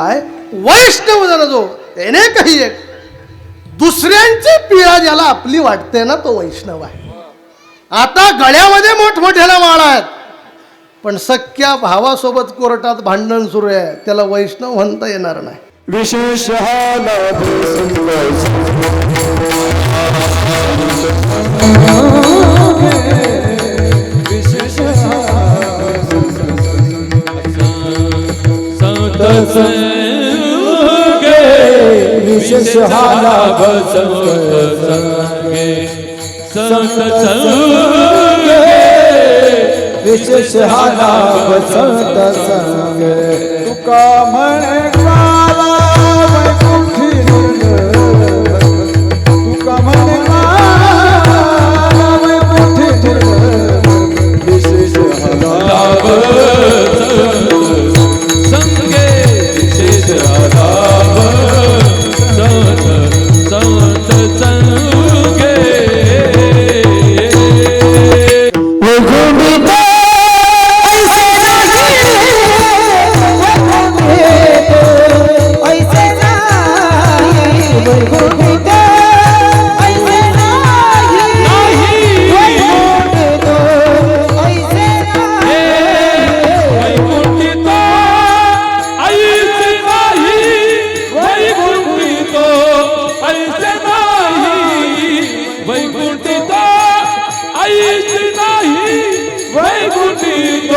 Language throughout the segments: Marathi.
काय? वैष्णव जण जो त्याने काही एक दुसऱ्यांची पीडा ज्याला आपली वाटते ना तो वैष्णव आहे. आता गळ्यामध्ये मोठमोठ्याला माळ आहेत. पण सख्या भावासोबत कोर्टात भांडण सुरू आहे. त्याला वैष्णव म्हणता येणार नाही. विशेष देश हाला बसव संगे. संत संगे विशेष हाला बसत संगे. तुका म्हणे দুঃখিত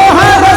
我还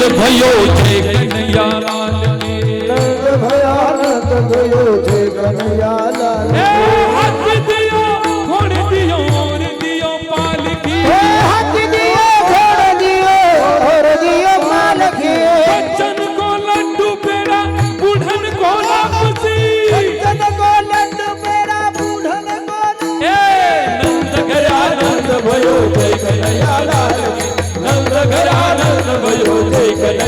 的朋友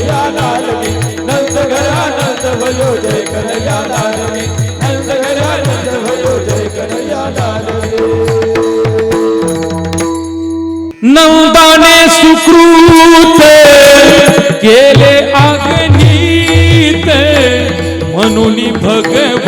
कन्हैया लाल की नंद घरा नंद भयो जय कन्हैया लाल की नंद घरा नंद भयो जय कन्हैया लाल नवदाने सुकृत केले आगनीत म्हणून भगव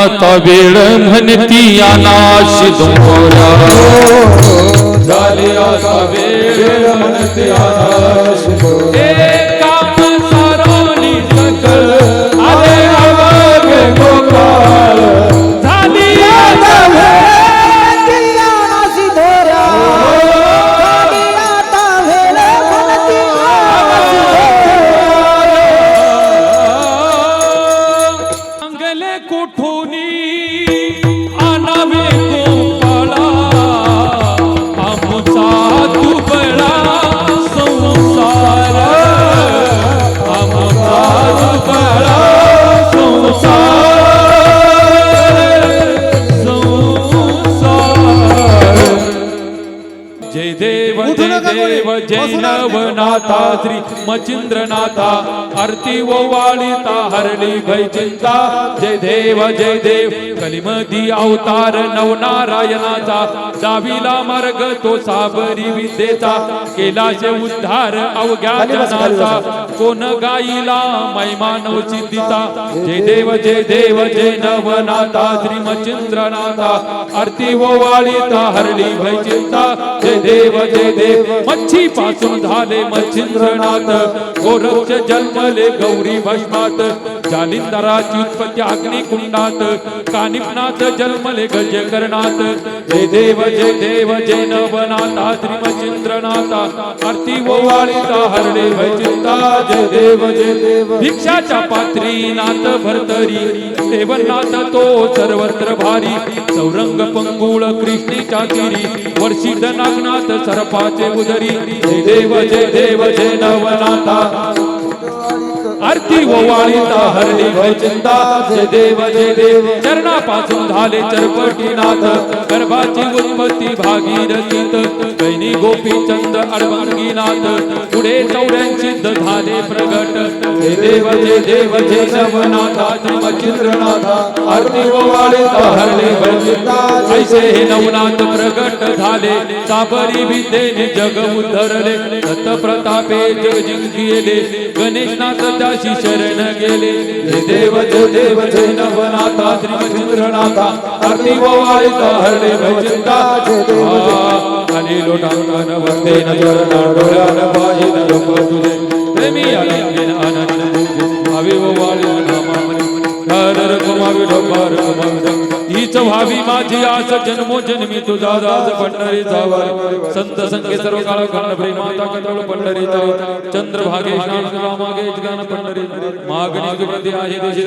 आता वेळ म्हणती अनाश दोरा. झाली आता वेळ म्हणती अनाश. कोणी. नवनाथा श्री मचिंद्रनाथा आरती ओवाळीता हरली भय चिंता जय देव जय देव कलिमधी अवतार नवनारायणाचा दाविला मार्ग तो साबरी विद्येचा केला जे उद्धार अवघ्या जनाचा कोण गाईला मैमानव सिद्धीचा जय देव जय देव जय नवनाथा श्री मचिंद्रनाथा आरती ओवाळीता हरली भय चिंता जय देव जय देव मच्छी पासून झाले मच्छिंद्रनाथ गोरक्ष जन्मले गौरी भस्मात जालिंदराची उत्पत्ती अग्निकुंडात कानिपनाथ जन्मले गजकर्णात जय देव जय देव जय नवनाथा श्री मच्छिंद्रनाथा आरती ओवाळीता हरणे भयचिंता जय देव जय देव. भिक्षाच्या पात्री नाथ भरतरी देवनाथ तो सर्वत्र भारी. चौरंग पंगुळ कृष्णेच्या तिरी वर्षी नागनाथ सर्पाचे उदरी. जय देव जय देव जय नवनाथा. आरती ओवाळीता हरली भय चिंता जय देव जय देव. चरणापासून झाले चरपटीनाथ गर्भाची उत्पत्ती भागीरथीत. कैनी गोपी चंद अडवंगीनाथ पुढे चौऱ्यांची झाले प्रगट. जय देव जय देव जय नवनाथा चित्रनाथा आरती ओवाळीता हरली भय चिंता ऐसे हे नवनाथ प्रगट झाले साबरी विद्येने जग उद्धरले सत प्रतापे जग जिंकले गणेशनाथ त्या त्याशी शरण गेले. जय देव जय देव जय नवनाथा त्रिमचिंद्रनाथा आरती ओवाळीता हरले भय चिंता आणि लोटांगण वंदे नजर डोळ्यान पाहिन लोक तुझे प्रेमी आलिंगन आनंद भावी नामामणी हर कुमावी ढोकार कुमावी हीच व्हावी माझी आस जन्मो जन्मी तुझा दास पंढरी जावारी संत संगे सर्व काळ काळ प्रेमाता कटळ पंढरी तरी चंद्र भागे मागे गान पंढरी मागणी गुणती आहे देशी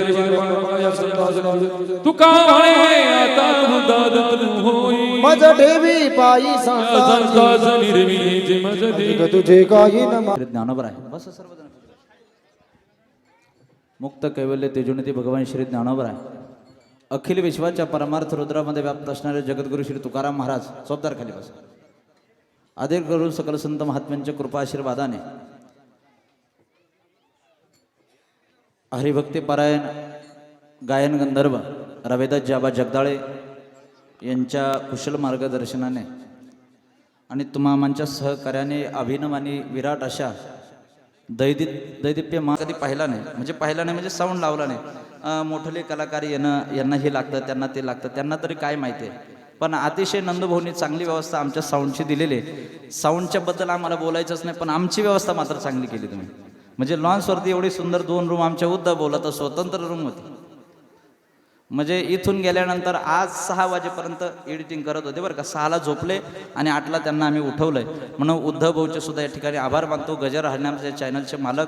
तुका म्हणे आता दादत होई? मज ठेवी पायी संसार निर्मी जे मज दे तुझे काही ज्ञानोबर आहे. बस सर्वजण. मुक्त कैवल्य तेजोनिधी भगवान श्री ज्ञानोबर आहे अखिल विश्वाच्या परमार्थ रुद्रामध्ये व्याप्त असणारे जगद्गुरु श्री तुकाराम महाराज चौदार खाली बस. आदिर गुरु सकल संत महात्म्यांच्या कृपा आशीर्वादाने. हरिभक्तीपरायण गायन गंधर्व रवेदास जाबा जगदाळे यांच्या कुशल मार्गदर्शनाने आणि तुम्हामांच्या सहकार्याने अभिनव आणि विराट अशा दैदित दैदिप्य मा कधी पाहिला नाही. म्हणजे पाहिला नाही म्हणजे साऊंड लावला नाही. मोठले कलाकार येणं यांना हे लागतं त्यांना ते लागतं त्यांना तरी काय माहिती आहे. पण अतिशय नंदभवनी चांगली व्यवस्था आमच्या साऊंडची दिलेली आहे. साऊंडच्या बद्दल आम्हाला बोलायचंच नाही पण आमची व्यवस्था मात्र चांगली केली तुम्ही. म्हणजे लॉन्सवरती एवढी सुंदर दोन रूम आमच्या उद्दा बोलत स्वतंत्र रूम होती. म्हणजे इथून गेल्यानंतर आज सहा वाजेपर्यंत एडिटिंग करत होते बरं का. सहाला झोपले आणि आठला त्यांना आम्ही उठवलंय. म्हणून उद्धव भाऊचे सुद्धा या ठिकाणी आभार मानतो. गजर हरण्याचे चॅनलचे मालक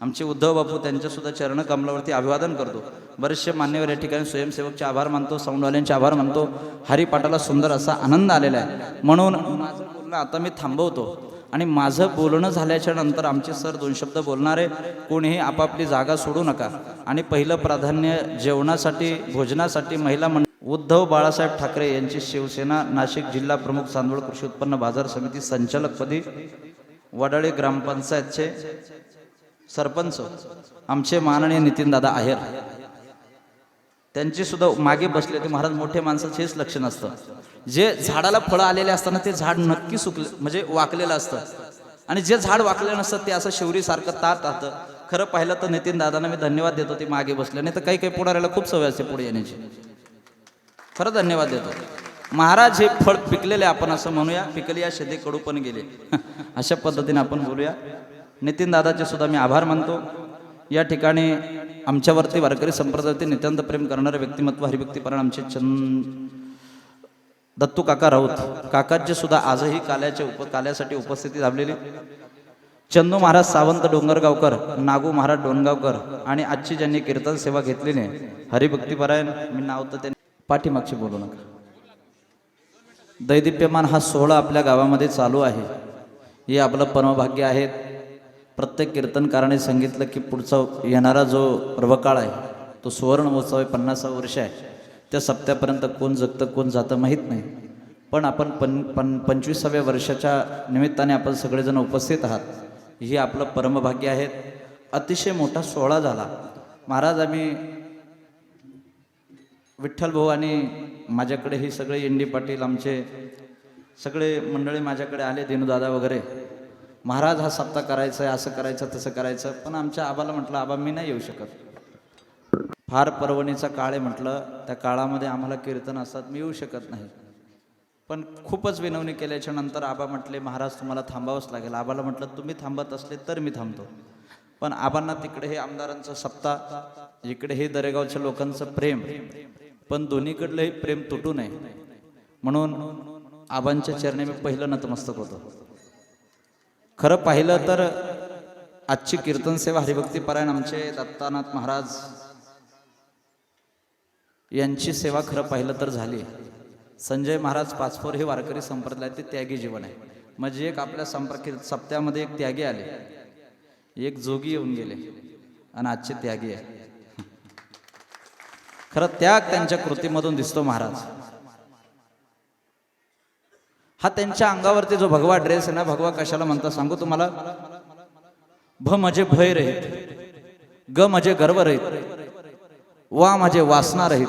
आमचे उद्धव बापू त्यांच्या सुद्धा चरण कमलावरती अभिवादन करतो. बरेचसे मान्यवर या ठिकाणी स्वयंसेवकचे आभार मानतो साऊंडवाल्यांचे आभार मानतो. हरिपाठाला सुंदर असा आनंद आलेला आहे. म्हणून आता मी थांबवतो. आणि माझं बोलणं झाल्याच्यानंतर आमचे सर दोन शब्द बोलणारे कोणीही आपापली जागा सोडू नका. आणि पहिलं प्राधान्य जेवणासाठी भोजनासाठी महिला मंडळ उद्धव बाळासाहेब ठाकरे यांची शिवसेना नाशिक जिल्हा प्रमुख चांदवड कृषी उत्पन्न बाजार समिती संचालकपदी वडाळे ग्रामपंचायतचे सरपंच. आमचे माननीय नितीनदादा आहेर. त्यांची सुद्धा मागे बसले ते महाराज मोठे माणसाचे हेच लक्ष नसतं जे झाडाला फळं आलेले असताना ते झाड नक्की सुकले म्हणजे वाकलेलं असतं. आणि जे झाड वाकलेलं नसतं ते असं शिवरीसारखं तात राहतं खरं पाहिलं तर नितीन दादांना मी धन्यवाद देतो ते मागे बसले. नाही तर काही काही पुढाऱ्याला खूप सवय असते पुढे येण्याची. खरं धन्यवाद देतो. महाराज हे फळ पिकलेले आपण असं म्हणूया. पिकले या शेती कडू पण गेले. अशा पद्धतीने आपण बोलूया. नितीन दादाचे सुद्धा मी आभार मानतो. या ठिकाणी आमच्यावरती वारकरी संप्रदायावरती नित्यांत प्रेम करणारे व्यक्तिमत्व हरिभक्तीपरायण आमचे चंद दत्तू काका राऊत. काकाचे सुद्धा आजही काल्याच्या उप काल्यासाठी उपस्थिती लाभलेली. चंदू महाराज सावंत डोंगरगावकर नागू महाराज डोणगावकर आणि आजची ज्यांनी कीर्तन सेवा घेतलेली नाही हरिभक्तीपरायण मी नाव तर त्यांनी पाठीमागशी बोलू नका. दैदिप्यमान हा सोहळा आपल्या गावामध्ये चालू आहे. हे आपलं परमभाग्य आहे. प्रत्येक कीर्तनकाराने सांगितलं की पुढचा येणारा जो पर्वकाळ आहे तो सुवर्ण महोत्सव आहे पन्नासा वर्ष आहे. त्या सप्त्यापर्यंत कोण जगतं कोण जातं माहीत नाही. पण आपण पन पन पंचवीसाव्या वर्षाच्या निमित्ताने आपण सगळेजण उपस्थित आहात. हे आपलं परमभाग्य आहे. अतिशय मोठा सोहळा झाला. महाराज आम्ही विठ्ठल भाऊ आणि माझ्याकडे हे सगळे एन डी पाटील आमचे सगळे मंडळी माझ्याकडे आले दिनूदादा वगैरे. महाराज हा सप्ताह करायचा आहे असं करायचं तसं करायचं. पण आमच्या आबाला म्हटलं आबा मी नाही येऊ शकत. फार पर्वणीचा काळ आहे म्हटलं. त्या काळामध्ये आम्हाला कीर्तन असतात मी येऊ शकत नाही. पण खूपच विनवणी केल्याच्यानंतर आबा म्हटले महाराज तुम्हाला थांबावंच लागेल. आबाला म्हटलं तुम्ही थांबत असले तर मी थांबतो. पण आबांना तिकडे हे आमदारांचं सप्ताह इकडे हे दरेगावच्या लोकांचं प्रेम पण दोन्हीकडलंही प्रेम तुटू नये. म्हणून आबांच्या चरणी मी पहिलं नतमस्तक होतो. खरं पाहिलं तर आजची कीर्तन सेवा हरिभक्ती परायण आमचे दत्तानाथ महाराज यांची सेवा खरं पाहिलं तर झाली. संजय महाराज पाचपोर हे वारकरी संप्रदायाचे त्यागी जीवन आहे. म्हणजे एक आपल्या संपर्क सप्त्यामध्ये एक त्यागी आले. एक जोगी येऊन गेले. आणि आजचे त्यागी आहे. खरं त्याग त्यांच्या कृतीमधून दिसतो महाराज. हा त्यांच्या अंगावरती जो भगवा ड्रेस आहे ना भगवा कशाला म्हणता सांगू तुम्हाला? भ म्हणजे भय रहित ग म्हणजे गर्व रहित वा म्हणजे वासना रहित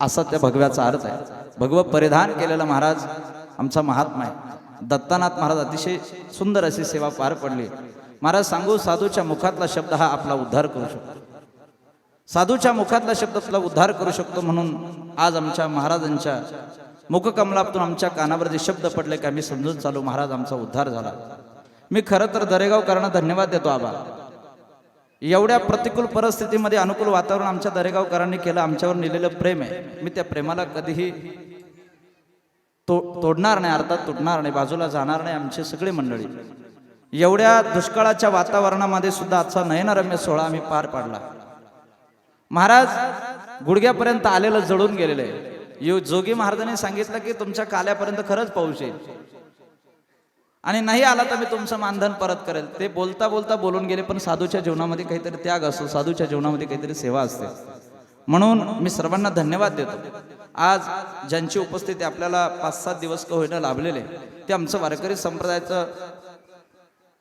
असा त्या भगव्याचा अर्थ आहे. भगव परिधान केलेला महाराज आमचा महात्मा आहे. दत्तानाथ महाराज अतिशय सुंदर अशी सेवा पार पडली. महाराज सांगू साधूच्या मुखातला शब्द हा आपला उद्धार करू शकतो. साधूच्या मुखातला शब्द आपला उद्धार करू शकतो म्हणून आज आमच्या महाराजांच्या मुखकमलातून आमच्या कानावर जे शब्द पडले की आम्ही समजून चालू. महाराज आमचा उद्धार झाला. मी खरं तर दरेगावकरांना धन्यवाद देतो आबा. एवढ्या प्रतिकूल परिस्थितीमध्ये अनुकूल वातावरण आमच्या दरेगावकरांनी केलं आमच्यावर नेलेलं प्रेम आहे. मी त्या प्रेमाला कधीही तो तोडणार नाही अर्थात तुटणार नाही बाजूला जाणार नाही आमची सगळी मंडळी. एवढ्या दुष्काळाच्या वातावरणामध्ये सुद्धा आजचा नयनरम्य सोहळा आम्ही पार पाडला. महाराज गुडघ्यापर्यंत आलेलं जळून गेलेलं आहे. यो जोगी महाराजांनी सांगितलं की तुमच्या काल्यापर्यंत खरंच पाऊस येईल आणि नाही आला तर मी तुमचं मानधन परत करेल. ते बोलता बोलता बोलून गेले पण साधूच्या जीवनामध्ये काहीतरी त्याग असतो साधूच्या जीवनामध्ये काहीतरी सेवा असते. म्हणून मी सर्वांना धन्यवाद देतो. आज ज्यांची उपस्थिती आपल्याला पाच सात दिवस का होईना लाभलेले ते आमचं वारकरी संप्रदायाचं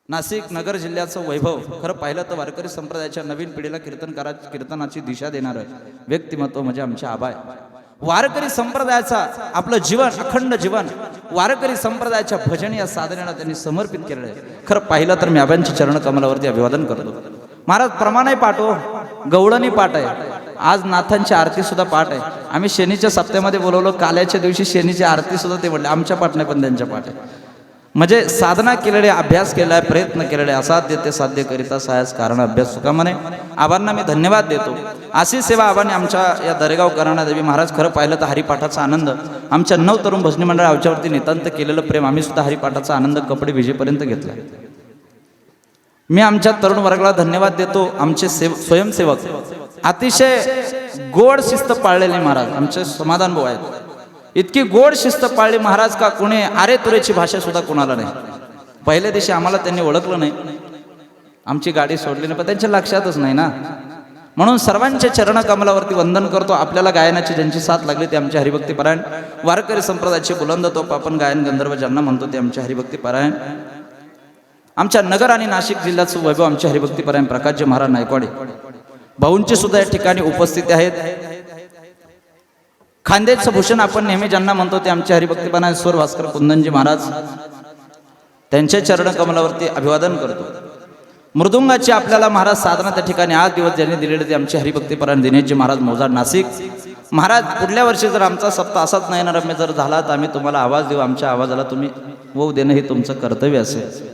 नाशिक नगर जिल्ह्याचं वैभव. खरं पाहिलं तर वारकरी संप्रदायाच्या नवीन पिढीला कीर्तनकारा कीर्तनाची दिशा देणारं व्यक्तिमत्व म्हणजे आमचे आबा आहे वारकरी संप्रदायाचा आपलं जीवन अखंड जीवन वारकरी संप्रदायाच्या भजन या साधनेला त्यांनी समर्पित केलेलं आहे. खरं पाहिलं तर मी आबांच्या चरण कमलावरती अभिवादन करतो. महाराज प्रमाणे पाठ हो. गवळणी पाठ आहे. आज नाथांची आरती सुद्धा पाठ आहे. आम्ही शनीच्या सप्त्यामध्ये बोलवलं काल्याच्या दिवशी शनीची आरती सुद्धा ते म्हणले आमच्या पाठ नाही पण त्यांच्या पाठ आहे. म्हणजे साधना केलेले अभ्यास केलाय प्रयत्न केलेले असाध्य ते साध्य करिता सहाय्यास कारण अभ्यास सुकामाने आबांना मी धन्यवाद देतो. अशी सेवा आबांनी आमच्या या दरेगाव करणा देवी महाराज खरं पाहिलं तर हरिपाठाचा आनंद. आमच्या नऊ तरुण भजनी मंडळ आमच्यावरती नितांत केलेलं प्रेम. आम्ही सुद्धा हरिपाठाचा आनंद कपडे विजेपर्यंत घेतला. मी आमच्या तरुण वर्गाला धन्यवाद देतो. आमचे सेव स्वयंसेवक. अतिशय गोड शिस्त पाळलेले महाराज. आमचे समाधान भाऊ आहेत. इतकी गोड शिस्त पाळली महाराज का कोणी आरे तुरेची भाषा सुद्धा कोणाला नाही. पहिल्या दिवशी आम्हाला त्यांनी ओळखलं नाही. आमची गाडी सोडली नाही पण त्यांच्या लक्षातच नाही ना. म्हणून सर्वांच्या चरण कमलावरती वंदन करतो. आपल्याला गायनाची ज्यांची साथ लागली ते आमचे हरिभक्तीपरायण वारकरी संप्रदायाचे बुलंद तोप आपण गायन गंधर्व ज्यांना म्हणतो ते आमचे हरिभक्तीपरायण आमच्या नगर आणि नाशिक जिल्ह्याचं वैभव आमचे हरिभक्तीपरायण प्रकाशजी महाराज नायकवाडे. भाऊंची सुद्धा या ठिकाणी उपस्थिती आहेत. खांद्याचं भूषण आपण नेहमी ज्यांना म्हणतो ते आमचे हरिभक्तीपणा स्वर भास्कर कुंदनजी महाराज. त्यांच्या चरण कमलावरती अभिवादन करतो. मृदुंगाची आपल्याला महाराज साधना त्या ठिकाणी आठ दिवस ज्यांनी दिलेले ते आमचे हरिभक्तीपरायण दिनेशजी महाराज मोजाड नाशिक. महाराज पुढल्या वर्षी जर आमचा सप्ताह असाच नयनरम्य जर झाला तर आम्ही तुम्हाला आवाज देऊ आमच्या आवाजाला तुम्ही वो देणं हे तुमचं कर्तव्य असेल.